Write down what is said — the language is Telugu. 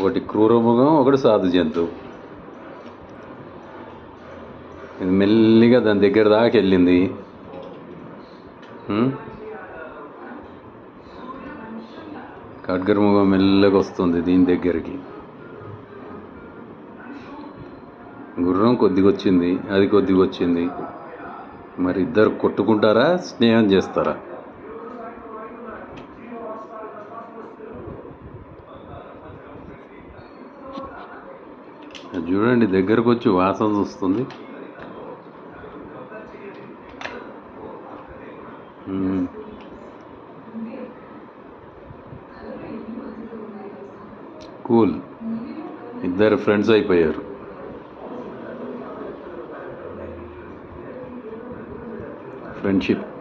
ఒకటి క్రూరమృగం ఒకటి సాధు జంతువు. ఇది మెల్లిగా దాని దగ్గర దాకా వెళ్ళింది. ఉం? ఖడ్గర్ముఖం మెల్లగా వస్తుంది దీని దగ్గరికి. గుర్రం కొద్దిగా వచ్చింది అది కొద్దిగా వచ్చింది. మరి ఇద్దరు కొట్టుకుంటారా స్నేహం చేస్తారా అది చూడండి దగ్గరకు వచ్చి వాసన చూస్తుంది కూల్. ఇద్దరు ఫ్రెండ్స్ అయిపోయారు. ఫ్రెండ్షిప్.